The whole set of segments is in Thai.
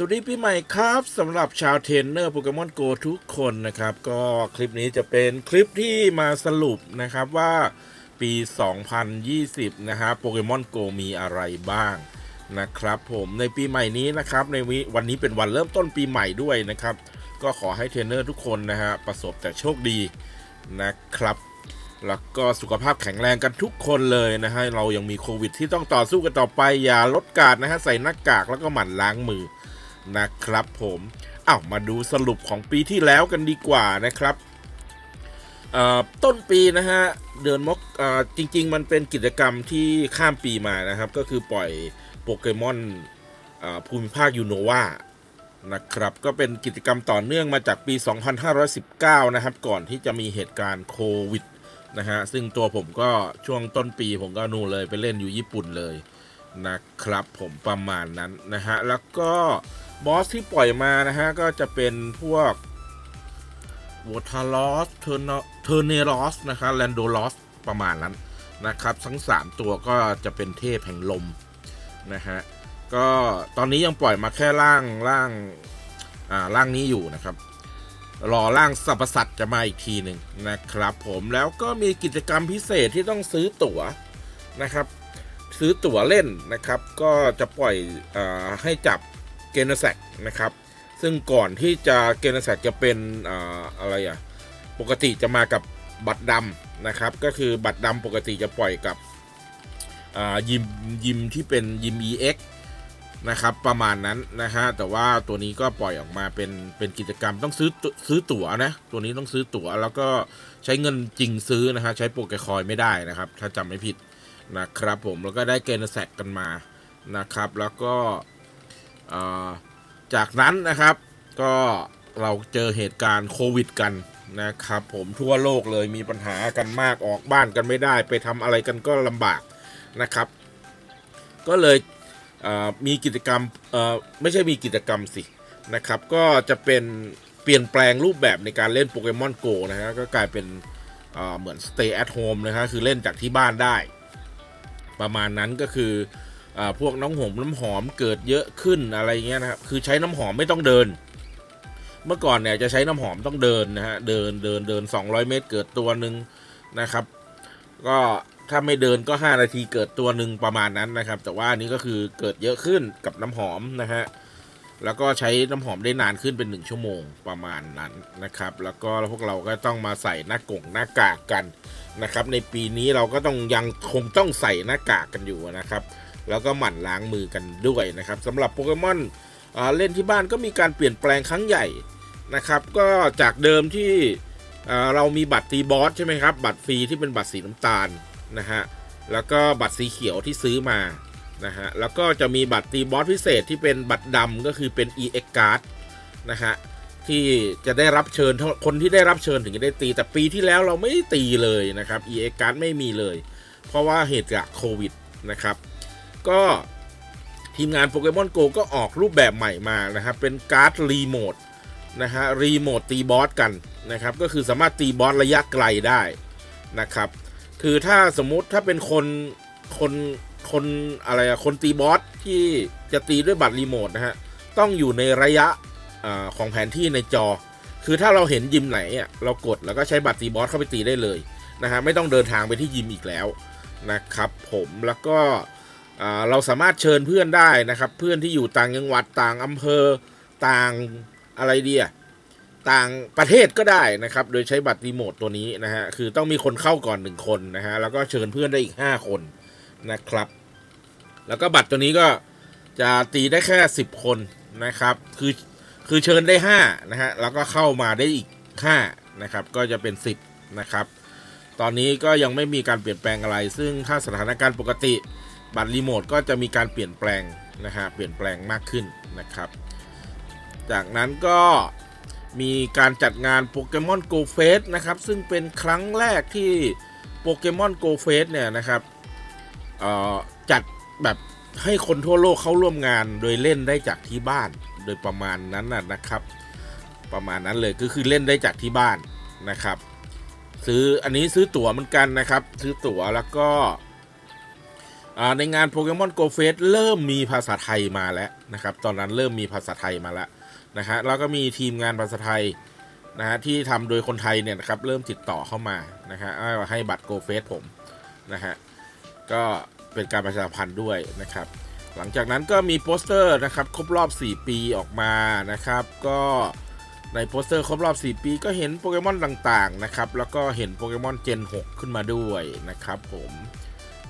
สวัสดีปีใหม่ครับสำหรับชาวเทรนเนอร์โปเกมอนโกทุกคนนะครับ ก็คลิปนี้จะเป็นคลิปที่มาสรุปนะครับว่าปี 2020 นะครับโปเกมอนโกมีอะไรบ้างนะครับผมในปีใหม่นี้นะครับ ในวิวันนี้เป็นวันเริ่มต้นปีใหม่ด้วยนะครับ ก็ขอให้เทรนเนอร์ทุกคนนะฮะประสบแต่โชคดีนะครับ แล้วก็สุขภาพแข็งแรงกันทุกคนเลยนะฮะเรายังมีโควิดที่ต้องต่อสู้กันต่อไปอย่าลดการนะฮะใส่หน้ากากแล้วก็หมั่นล้างมือ นะครับผมอ้าวมาดูสรุปของปีที่แล้วกันดีกว่านะครับต้นปีนะฮะเดือนมกจริง ๆ มันเป็นกิจกรรมที่ข้ามปีมานะครับ ก็คือปล่อยโปเกมอนภูมิภาคยูโนวานะครับ ก็เป็นกิจกรรมต่อเนื่องมาจากปี 2519 นะครับ ก่อนที่จะมีเหตุการณ์โควิดนะฮะซึ่งตัวผมก็ช่วงต้นปีผมก็นู่นเลยไปเล่นอยู่ญี่ปุ่นเลยนะครับผมประมาณนั้นนะฮะแล้วก็ บอสที่ปล่อยมานะฮะ ก็จะเป็นพวกวอทาลอสเทอร์เทอร์เนรอสนะครับแลนโดลอสประมาณนั้นนะครับ ทั้ง 3 ตัวก็จะเป็นเทพแห่งลมนะฮะ ก็ตอนนี้ยังปล่อยมาแค่ร่างร่างอ่าร่างนี้อยู่นะครับ รอร่างสัพสัตจะมาอีกทีหนึ่งนะครับ ผมแล้วก็มีกิจกรรมพิเศษที่ต้องซื้อตั๋วนะครับ ซื้อตั๋วเล่นนะครับ ก็จะปล่อยอาให้จับ เกนแซกนะครับ ซึ่งก่อนที่จะเกนแซกจะเป็นอะไรอะปกติจะมากับบัตรดำนะครับ ก็คือบัตรดำปกติจะปล่อยกับยิมยิมที่เป็นยิม EX นะครับประมาณนั้นนะฮะแต่ว่าตัวนี้ก็ปล่อยออกมาเป็นเป็นกิจกรรมต้องซื้อซื้อตั๋วนะ ตัวนี้ต้องซื้อตั๋วแล้วก็ใช้เงินจริงซื้อนะฮะใช้โปเกคอยไม่ได้นะครับ ถ้าจำไม่ผิดนะครับผมแล้วก็ได้เกนแซกกันมานะครับ แล้วก็ จากนั้นนะครับก็เราเจอเหตุการณ์โควิดกันนะครับ ผมทั่วโลกเลยมีปัญหากันมากออกบ้านกันไม่ได้ ไปทำอะไรกันก็ลำบากนะครับ ก็เลยเมีกิจกรรมไม่ใช่มีกิจกรรมสินะครับ ก็จะเป็นเปลี่ยนแปลงรูปแบบในการเล่นโปเกมอนโกนะฮะก็กลายเป็นเเหมือน stay at home นะฮะคือเล่นจากที่บ้านได้ ประมาณนั้นก็คือ พวกน้ำหอมน้ำหอมเกิดเยอะขึ้นอะไรเงี้ยนะครับคือใช้น้ำหอมไม่ต้องเดิน เมื่อก่อนเนี่ยจะใช้น้ำหอมต้องเดินนะฮะเดินเดินเดิน 200 เมตรเกิดตัวหนึ่งนะครับ ก็ถ้าไม่เดินก็ 5 นาทีเกิดตัวหนึ่งประมาณนั้นนะครับ แต่ว่าอันนี้ก็คือเกิดเยอะขึ้นกับน้ำหอมนะฮะแล้วก็ใช้น้ำหอมได้นานขึ้นเป็น 1 ชั่วโมงประมาณนั้นนะครับ แล้วก็พวกเราก็ต้องมาใส่หน้ากงหน้ากากกันนะครับ ในปีนี้เราก็ต้องยังคงต้องใส่หน้ากากกันอยู่นะครับ แล้วก็หมั่นล้างมือกันด้วยนะครับสำหรับโปเกมอนเล่นที่บ้านก็มีการเปลี่ยนแปลงครั้งใหญ่นะครับ ก็จากเดิมที่เรามีบัตรตีบอสใช่ไหมครับ บัตรฟรีที่เป็นบัตรสีน้ำตาลนะฮะแล้วก็บัตรสีเขียวที่ซื้อมานะฮะแล้วก็จะมีบัตรตีบอสพิเศษที่เป็นบัตรดำก็คือเป็น EX card นะฮะที่จะได้รับเชิญคนที่ได้รับเชิญถึงจะได้ตี แต่ปีที่แล้วเราไม่ได้ตีเลยนะครับ EX card ไม่มีเลย เพราะว่าเหตุจากโควิดนะครับ ก็ทีมงานโปเกมอนโกก็ออกรูปแบบใหม่มานะครับ เป็นการ์ดรีโมทนะฮะรีโมทตีบอสกันนะครับ ก็คือสามารถตีบอสระยะไกลได้นะครับ คือถ้าสมมุติถ้าเป็นคนคนคนอะไรอะคนตีบอสที่จะตีด้วยบัตรรีโมทนะฮะต้องอยู่ในระยะอของแผนที่ในจอ คือถ้าเราเห็นยิมไหนอะเรากดแล้วก็ใช้บัตรตีบอสเข้าไปตีได้เลยนะฮะไม่ต้องเดินทางไปที่ยิมอีกแล้วนะครับ ผมแล้วก็ เราสามารถเชิญเพื่อนได้นะครับ เพื่อนที่อยู่ต่างจังหวัดต่างอำเภอต่างอะไรเดีอะต่างประเทศก็ได้นะครับ โดยใช้บัตรรีโมทตัวนี้นะฮะคือต้องมีคนเข้าก่อนหนึ่งคนนะฮะแล้วก็เชิญเพื่อนได้อีก 5 คนนะครับ แล้วก็บัตรตัวนี้ก็จะตีได้แค่ 10 คนนะครับ คือคือเชิญได้5นะฮะแล้วก็เข้ามาได้อีก5นะครับ ก็จะเป็น 10นะครับ ตอนนี้ก็ยังไม่มีการเปลี่ยนแปลงอะไร ซึ่งถ้าสถานการณ์ปกติ บัตรรีโมทก็จะมีการเปลี่ยนแปลงนะฮะเปลี่ยนแปลงมากขึ้นนะครับ จากนั้นก็มีการจัดงานโปเกมอนโกเฟสนะครับ ซึ่งเป็นครั้งแรกที่โปเกมอนโกเฟสเนี่ยนะครับจัดแบบให้คนทั่วโลกเข้าร่วมงานโดยเล่นได้จากที่บ้านโดยประมาณนั้นนะนะครับ ประมาณนั้นเลยก็คือเล่นได้จากที่บ้านนะครับ ซื้ออันนี้ซื้อตั๋วเหมือนกันนะครับ ซื้อตั๋วแล้วก็ ในงานโปเกมอนโกเฟสเริ่มมีภาษาไทยมาแล้วนะครับ ตอนนั้นเริ่มมีภาษาไทยมาแล้วนะฮะแล้วก็มีทีมงานภาษาไทยนะฮะที่ทำโดยคนไทยเนี่ยนะครับเริ่มติดต่อเข้ามานะฮะให้ให้บัตรโกเฟสผมนะฮะก็เป็นการประชาสัมพันธ์ด้วยนะครับ หลังจากนั้นก็มีโปสเตอร์นะครับครบรอบ 4 ปีออกมานะครับ ก็ในโปสเตอร์ครบรอบ 4 ปีก็เห็นโปเกมอนต่างๆนะครับแล้วก็เห็นโปเกมอนเจน 6 ขึ้นมาด้วยนะครับผม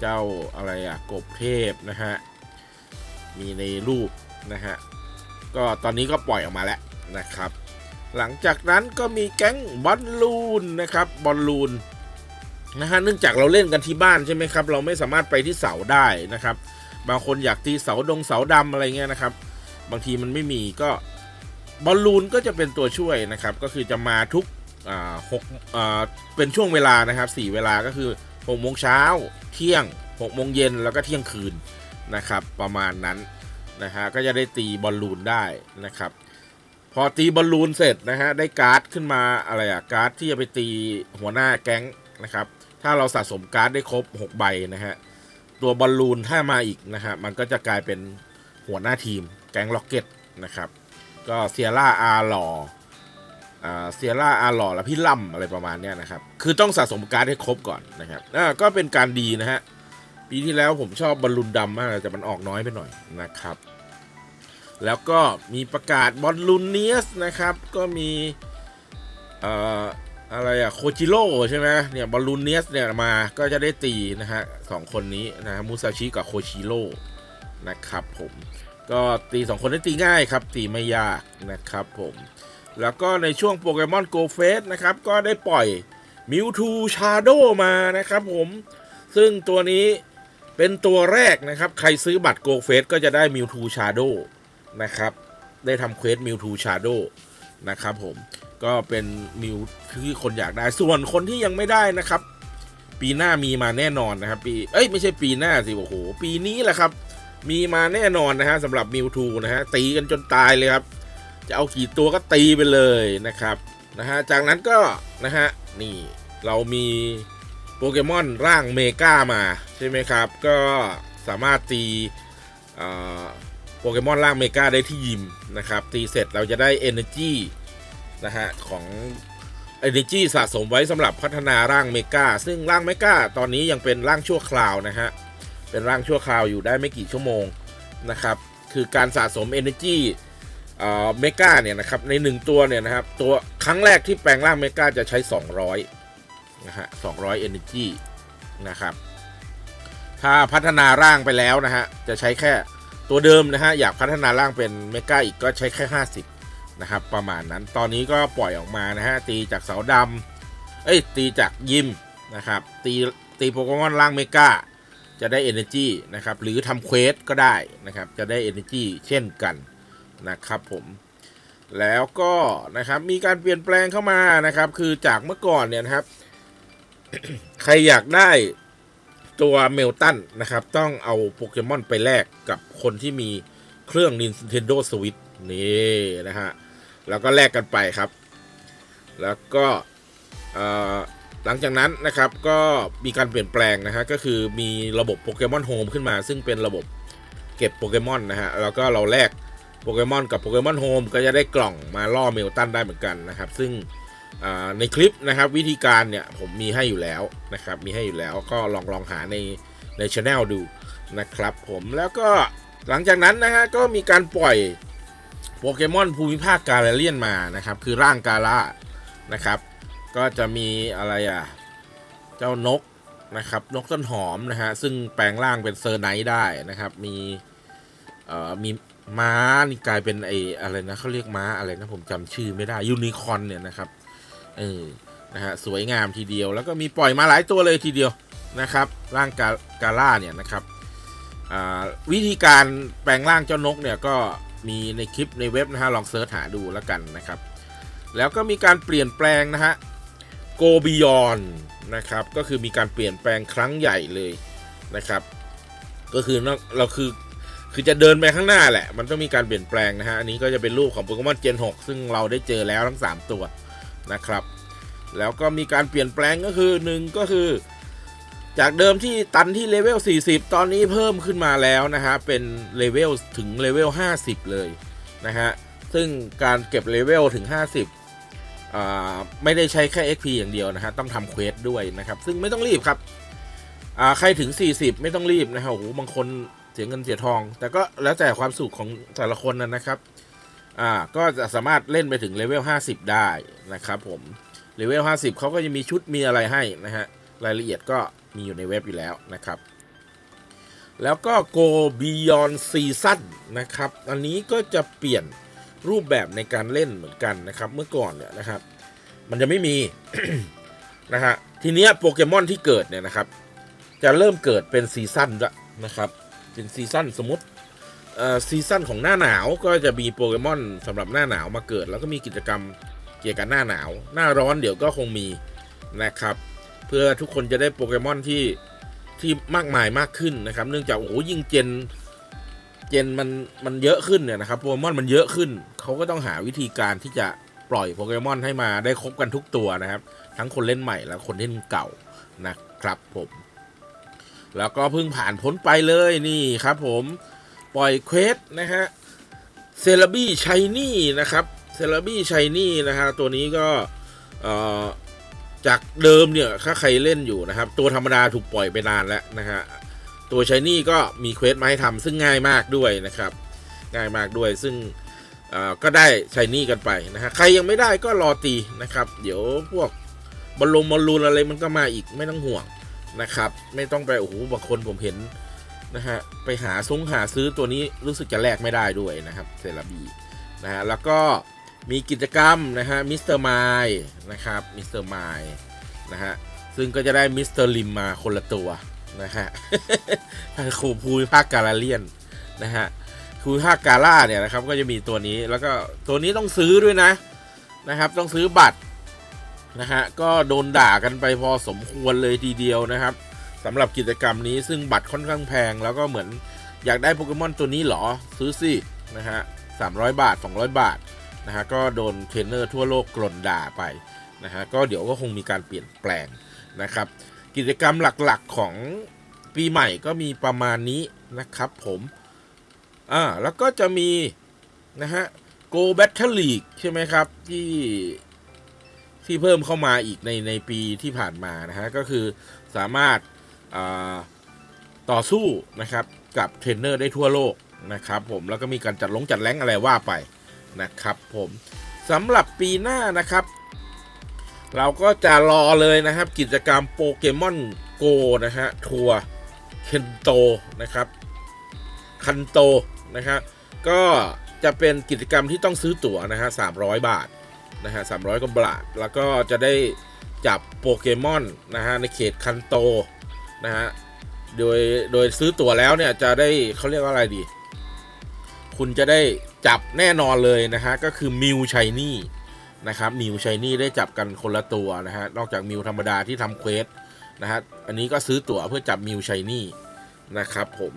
เจ้าอะไรอะกบเทพนะฮะ มีในรูปนะฮะ ก็ตอนนี้ก็ปล่อยออกมาแล้วนะครับ หลังจากนั้นก็มีแก๊งบอลลูนนะครับบอลลูนนะฮะเนื่องจากเราเล่นกันที่บ้านใช่ไหมครับ เราไม่สามารถไปที่เสาได้นะครับ บางคนอยากตีเสาดงเสาดำอะไรเงี้ยนะครับ บางทีมันไม่มีก็บอลลูนก็จะเป็นตัวช่วยนะครับ ก็คือจะมาทุกอ่าหกอ่าเป็นช่วงเวลานะครับสี่เวลาก็คือหกโมงเช้า เที่ยงหกโมงเย็นแล้วก็เที่ยงคืนนะครับ ประมาณนั้นนะฮะก็จะได้ตีบอลลูนได้นะครับ พอตีบอลลูนเสร็จนะฮะได้การ์ดขึ้นมาอะไรอะการ์ดที่จะไปตีหัวหน้าแก๊งนะครับถ้าเราสะสมการ์ดได้ครบ 6 ใบนะฮะตัวบอลลูนถ้ามาอีกนะฮะมันก็จะกลายเป็นหัวหน้าทีมแก๊งล็อกเก็ตนะครับ ก็เซียร่าอาร์หล่อ เซียร่าอาร์ลอและพี่ล่ำอะไรประมาณเนี้ยนะครับ คือต้องสะสมการ์ดให้ครบก่อนนะครับอ่าก็เป็นการดีนะฮะ ปีที่แล้วผมชอบบอลลูนดำมากแต่มันออกน้อยไปหน่อยนะครับ แล้วก็มีประกาศบอลลูนเนียสนะครับ ก็มีเอ่ออะไรอะโคจิโร่ใช่ไหมเนี่ยบอลลูนเนียสเนี่ยมาก็จะได้ตีนะฮะสองคนนี้นะมูซาชิกับโคชิโร่นะครับผมก็ตีสองคนได้ตีง่ายครับ ตีไม่ยากนะครับผม แล้วก็ในช่วงโปเกมอนโกเฟสนะครับ ก็ได้ปล่อยมิวทูชาโดมานะครับผม ซึ่งตัวนี้เป็นตัวแรกนะครับ ใครซื้อบัตรโกเฟสก็จะได้มิวทูชาโดนะครับ ได้ทำเควสมิวทูชาโดนะครับผมก็เป็นมิวที่คนอยากได้ ส่วนคนที่ยังไม่ได้นะครับ ปีหน้ามีมาแน่นอนนะครับ ปี เอ้ยไม่ใช่ปีหน้าสิ โอ้โห ปีนี้แหละครับ มีมาแน่นอนนะฮะสำหรับมิวทูนะฮะตีกันจนตายเลยครับ จะเอากี่ตัวก็ตีไปเลยนะครับนะฮะจากนั้นก็นะฮะนี่เรามีโปเกมอนร่างเมกามาใช่ไหมครับ ก็สามารถตีโปเกมอนร่างเมกาได้ที่ยิมนะครับ ตีเสร็จเราจะได้ Energy นะฮะของ Energy สะสมไว้สำหรับพัฒนาร่างเมกาซึ่งร่างเมกาตอนนี้ยังเป็นร่างชั่วคราวนะฮะเป็นร่างชั่วคราวอยู่ได้ไม่กี่ชั่วโมงนะครับ คือการสะสม Energy เมกาเนี่ยนะครับใน 1 ตัวเนี่ยนะครับตัวครั้งแรกที่แปลงร่างเมกาจะใช้ 200นะฮะ200 Energy นะครับถ้าพัฒนาร่างไปแล้วนะฮะจะใช้แค่ตัวเดิมนะฮะอยากพัฒนาร่างเป็นเมกาอีกก็ใช้แค่ 50นะครับประมาณนั้นตอนนี้ก็ปล่อยออกมานะฮะตีจากเสาดำเอ้ยตีจากยิมนะครับตีตีโปเกมอนร่างเมกาจะได้ Energy นะครับหรือทำเควสก็ได้นะครับจะได้ Energy เช่นกัน นะครับผมแล้วก็นะครับมีการเปลี่ยนแปลงเข้ามานะครับ คือจากเมื่อก่อนเนี่ยนะครับ ใครอยากได้ตัวเมลตันนะครับ ต้องเอาโปเกมอนไปแลกกับคนที่มีเครื่อง Nintendo Switch นี่นะฮะแล้วก็แลกกันไปครับ แล้วก็หลังจากนั้นนะครับก็มีการเปลี่ยนแปลงนะฮะก็คือมีระบบโปเกมอนโฮมขึ้นมา ซึ่งเป็นระบบเก็บโปเกมอนนะฮะแล้วก็เราแลก โปเกมอนกับโปเกมอนโฮมก็จะได้กล่องมาล่อเมลตันได้เหมือนกันนะครับ ซึ่งในคลิปนะครับวิธีการเนี่ยผมมีให้อยู่แล้วนะครับมีให้อยู่แล้วก็ลองลองหาในในช anel ดูนะครับผมแล้วก็หลังจากนั้นนะฮะก็มีการปล่อยโปเกมอนภูมิภาคกาเลเลียนมานะครับคือร่างกาล่านะครับก็จะมีอะไรอะเจ้านกนะครับนกต้นหอมนะฮะซึ่งแปลงร่างเป็นเซอร์ไนท์ได้นะครับมีเอ่อมี ม้านี่กลายเป็นไอ้อะไรนะเขาเรียกม้าอะไรนะผมจำชื่อไม่ได้ยูนิคอนเนี่ยนะครับเออนะฮะสวยงามทีเดียว แล้วก็มีปล่อยมาหลายตัวเลยทีเดียวนะครับ ร่างกากาล่าเนี่ยนะครับวิธีการแปลงร่างเจ้านกเนี่ยก็มีในคลิปในเว็บนะฮะลองเซิร์ชหาดูแล้วกันนะครับ แล้วก็มีการเปลี่ยนแปลงนะฮะ Go Beyond นะครับก็คือมีการเปลี่ยนแปลงครั้งใหญ่เลยนะครับ ก็คือเราคือ คือจะเดินไปข้างหน้าแหละ มันต้องมีการเปลี่ยนแปลงนะฮะ อันนี้ก็จะเป็นรูปของโปเกมอนเจน 6 ซึ่งเราได้เจอแล้วทั้ง 3 ตัวนะครับ แล้วก็มีการเปลี่ยนแปลงก็คือหนึ่งก็คือ จากเดิมที่ตันที่เลเวล 40 ตอนนี้เพิ่มขึ้นมาแล้วนะฮะ เป็นเลเวลถึงเลเวล 50 เลยนะฮะ ซึ่งการเก็บเลเวลถึง 50อ่าไม่ได้ใช้แค่ XP อย่างเดียวนะฮะ ต้องทำเควสด้วยนะครับ ซึ่งไม่ต้องรีบครับอ่าใครถึง 40 ไม่ต้องรีบนะฮะโอ้โหบางคน เสียเงินเสียทอง แต่ก็แล้วแต่ความสุขของแต่ละคนนะนะครับ อ่า ก็จะสามารถเล่นไปถึงเลเวล 50 ได้นะครับผม เลเวล 50 เขาก็จะมีชุดมีอะไรให้นะฮะ รายละเอียดก็มีอยู่ในเว็บอยู่แล้วนะครับ แล้วก็ Go Beyond Season นะครับ อันนี้ก็จะเปลี่ยนรูปแบบในการเล่นเหมือนกันนะครับ เมื่อก่อนเนี่ยนะครับ มันจะไม่มีนะฮะ ทีเนี้ยโปเกมอนที่เกิดเนี่ยนะครับ จะเริ่มเกิดเป็นซีซั่นละนะครับ เป็นซีซั่นสมมติเอ่อซีซั่นของหน้าหนาวก็จะมีโปเกมอนสำหรับหน้าหนาวมาเกิด แล้วก็มีกิจกรรมเกี่ยวกับหน้าหนาว หน้าร้อนเดี๋ยวก็คงมีนะครับ เพื่อทุกคนจะได้โปเกมอนที่ที่มากมายมากขึ้นนะครับ เนื่องจากโอ้โหยิ่งเจนเจนมันมันเยอะขึ้นเนี่ยนะครับโปเกมอนมันเยอะขึ้น เขาก็ต้องหาวิธีการที่จะปล่อยโปเกมอนให้มาได้ครบกันทุกตัวนะครับ ทั้งคนเล่นใหม่และคนเล่นเก่านะครับผม แล้วก็เพิ่งผ่านพ้นไปเลยนี่ครับผมปล่อยเควสนะฮะเซเลบี้ชัยนี่นะครับเซเลบี้ชัยนี่นะฮะตัวนี้ก็เอ่อจากเดิมเนี่ยถ้าใครเล่นอยู่นะครับ ตัวธรรมดาถูกปล่อยไปนานแล้วนะฮะตัวชายนี่ก็มีเควสมาให้ทำซึ่งง่ายมากด้วยนะครับ ง่ายมากด้วยซึ่งเอ่อก็ได้ชายนี่กันไปนะฮะใครยังไม่ได้ก็รอตีนะครับ เดี๋ยวพวกบอลลงบอลลูนอะไรมันก็มาอีกไม่ต้องห่วง นะครับ ไม่ต้องไปโอ้โหบางคนผมเห็นนะฮะไปหาซุ้งหาซื้อตัวนี้รู้สึกจะแลกไม่ได้ด้วยนะครับเซราบีนะฮะแล้วก็มีกิจกรรมนะฮะมิสเตอร์ไมนะครับมิสเตอร์ไมนะฮะซึ่งก็จะได้มิสเตอร์ลิมมาคนละตัวนะฮะครูภูมิภาคกาลาเลียนนะฮะครูภาคกาล่าเนี่ยนะครับก็จะมีตัวนี้แล้วก็ตัวนี้ต้องซื้อด้วยนะนะครับ ต้องซื้อบัตร นะฮะก็โดนด่ากันไปพอสมควรเลยทีเดียวนะครับสำหรับกิจกรรมนี้ซึ่งบัตรค่อนข้างแพง แล้วก็เหมือนอยากได้โปเกมอนตัวนี้เหรอซื้อสินะฮะสามร้อยบาท 200 บาทนะฮะก็โดนเทรนเนอร์ทั่วโลกกลนด่าไปนะฮะก็เดี๋ยวก็คงมีการเปลี่ยนแปลงนะครับ กิจกรรมหลักๆของปีใหม่ก็มีประมาณนี้นะครับผมอ่าแล้วก็จะมีนะฮะ Go Battle League ใช่ไหมครับ ที่ ที่เพิ่มเข้ามาอีกในในปีที่ผ่านมานะฮะก็คือสามารถาต่อสู้นะครับกับเทรนเนอร์ได้ทั่วโลกนะครับผมแล้วก็มีการจัดลงจัดแรงอะไรว่าไปนะครับผมสำหรับปีหน้านะครับ เราก็จะรอเลยนะครับกิจกรรมโปเกมอนโกนะฮะทัวร์เคนโตนะครับคันโตนะครับก็จะเป็นกิจกรรมที่ต้องซื้อตั๋วนะฮะ300 บาท นะฮะ300กว่าบาทแล้วก็จะได้จับโปเกมอนนะฮะในเขตคันโตนะฮะโดยโดยซื้อตั๋วแล้วเนี่ยจะได้เขาเรียกว่าอะไรดี คุณจะได้จับแน่นอนเลยนะฮะก็คือมิวชัยนี่นะครับมิวชัยนี่ได้จับกันคนละตัวนะฮะนอกจากมิวธรรมดาที่ทำเควสนะฮะอันนี้ก็ซื้อตั๋วเพื่อจับมิวชัยนี่นะครับผม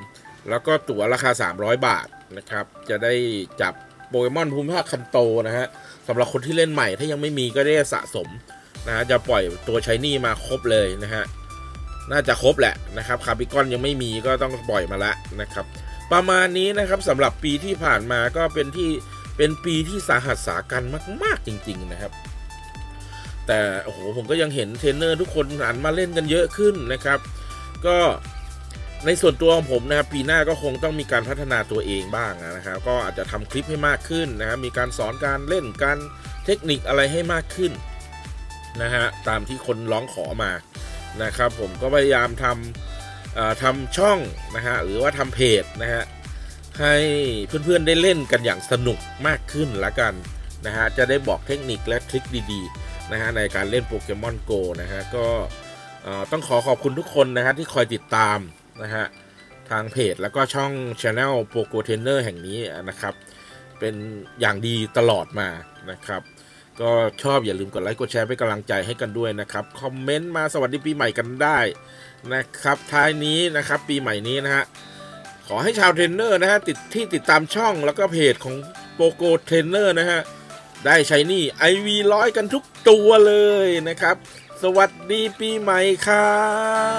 แล้วก็ตั๋วราคา 300 บาทนะครับ จะได้จับโปเกมอนภูมิภาคคันโตนะฮะ สำหรับคนที่เล่นใหม่ถ้ายังไม่มีก็ได้สะสมนะฮะจะปล่อยตัวชัยนี่มาครบเลยนะฮะน่าจะครบแหละนะครับคาร์บิกอนยังไม่มีก็ต้องปล่อยมาละนะครับ ประมาณนี้นะครับสำหรับปีที่ผ่านมาก็เป็นที่เป็นปีที่สาหัสสากันมาก ๆ จริง ๆ นะครับ แต่โอ้โหผมก็ยังเห็นเทรนเนอร์ทุกคนหันมาเล่นกันเยอะขึ้นนะครับ ก็ ในส่วนตัวของผมนะครับปีหน้าก็คงต้องมีการพัฒนาตัวเองบ้างนะครับก็อาจจะทำคลิปให้มากขึ้นนะครับมีการสอนการเล่นการเทคนิคอะไรให้มากขึ้นนะฮะตามที่คนร้องขอมานะครับผมก็พยายามทำเอ่อทำช่องนะฮะหรือว่าทำเพจนะฮะให้เพื่อนๆได้เล่นกันอย่างสนุกมากขึ้นละกันนะฮะจะได้บอกเทคนิคและทริคดีๆนะฮะในการเล่นโปเกมอนโกนะฮะก็เอ่อต้องขอขอบคุณทุกคนนะฮะที่คอยติดตาม นะฮะทางเพจแล้วก็ช่อง Channel p o g o Trainer แห่งนี้นะครับ เป็นอย่างดีตลอดมานะครับ ก็ชอบอย่าลืมกดไลค์กดแชร์เป็นกำลังใจให้กันด้วยนะครับ คอมเมนต์มาสวัสดีปีใหม่กันได้นะครับ ท้ายนี้นะครับปีใหม่นี้นะฮะขอให้ชาวเทรนเนอร์นะฮะติดที่ติดตามช่องแล้วก็เพจของโปโกเทรนเนอร์นะฮะได้ใช้นี่ IV ร้อยกันทุกตัวเลยนะครับ สวัสดีปีใหม่ครับ